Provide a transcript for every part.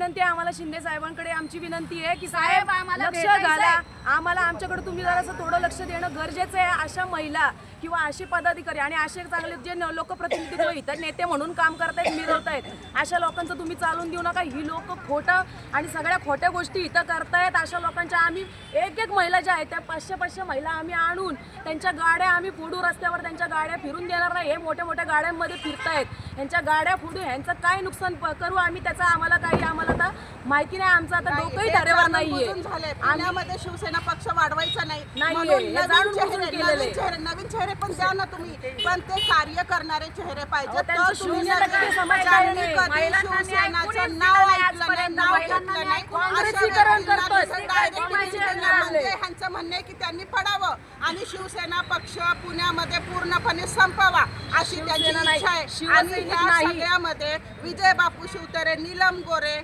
विनंती आहे आम्हाला शिंदे साहेबांकडे आमची विनंती आहे की साहेब, लक्ष. घाला आम्हाला आमच्याकडे तुम्ही जरासं थोडं लक्ष देणं गरजेचं आहे अशा महिला किंवा असे पदाधिकारी आणि असे चांगले जे लोकप्रतिनिधित्व इथं नेते म्हणून काम करतायत मिरवतायत अशा लोकांचं तुम्ही चालून देऊ नका. ही लोक खोटं आणि सगळ्या खोट्या गोष्टी इथं करतायत अशा लोकांच्या आम्ही एक एक महिला ज्या आहेत त्या पाचशे पाचशे महिला आम्ही आणून त्यांच्या गाड्या आम्ही फोडू रस्त्यावर त्यांच्या गाड्या फिरून देणार नाही. हे मोठ्या मोठ्या गाड्यांमध्ये फिरतायत. यांच्या गाड्या फोडू यांचं काय नुकसान करू आम्ही त्याचा आम्हाला काही आम्हाला आता माहिती नाही. आमचं आता डोकंही जाणून नाहीये. आम्ही शिवसेना पक्ष वाढवायचा नाही. नवीन चेहरे चेहरे पण द्या ना तुम्ही पण ते कार्य करणारे चेहरे पाहिजे ज्यांनी. कधी महिलांना न्याय शिवसेनाचं नाव ऐकलं नाही. नाव घेतलं नाही. म्हणजे ह्यांचं म्हणणं आहे की त्यांनी पडावं आणि शिवसेना पक्ष पुण्यामध्ये पूर्णपणे संपावा अशी त्यांची. इच्छा आहे आणि ह्या. सगळ्यामध्ये विजय बापू शिवतरे नीलम गोरे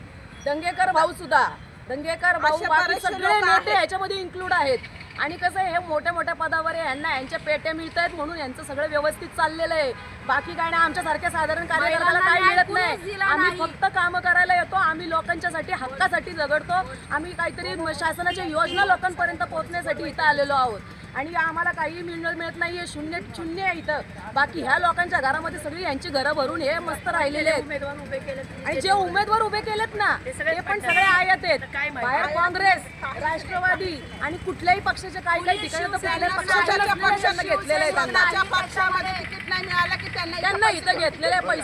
दंगेकर भाऊ सुद्धा दंगेकर भाऊ सगळे नेते आहेत. ह्याच्यामध्ये इन्क्लूड आहेत आणि कसं आहे हे मोठ्या मोठ्या पदावर आहे यांना यांच्या पेट्या मिळत आहेत म्हणून यांचं सगळं व्यवस्थित चाललेलं आहे. बाकी काय नाही आमच्यासारख्या साधारण कार्यकर्त्याला न्याय मिळत नाही. आम्ही नाही. फक्त कामं करायला येतो आम्ही लोकांच्यासाठी हक्कासाठी झगडतो. आम्ही काहीतरी शासनाच्या योजना लोकांपर्यंत पोहोचण्यासाठी इथं आलेलो आहोत. आणि आम्हाला काही मिळणं मिळत नाहीये शून्य शून्य आहे इथं. बाकी ह्या लोकांच्या घरामध्ये सगळी यांची घरं भरून हे मस्त राहिलेले आहेत. आणि जे उमेदवार उभे केलेत ना ते पण सगळे आयात आहेत. बाहेर काँग्रेस राष्ट्रवादी आणि कुठल्याही पक्षाचे काही काही ठिकाणी पक्षाच्या पक्षामध्ये तिकीट नाही मिळालं की त्यांना इथं घेतलेले पैसे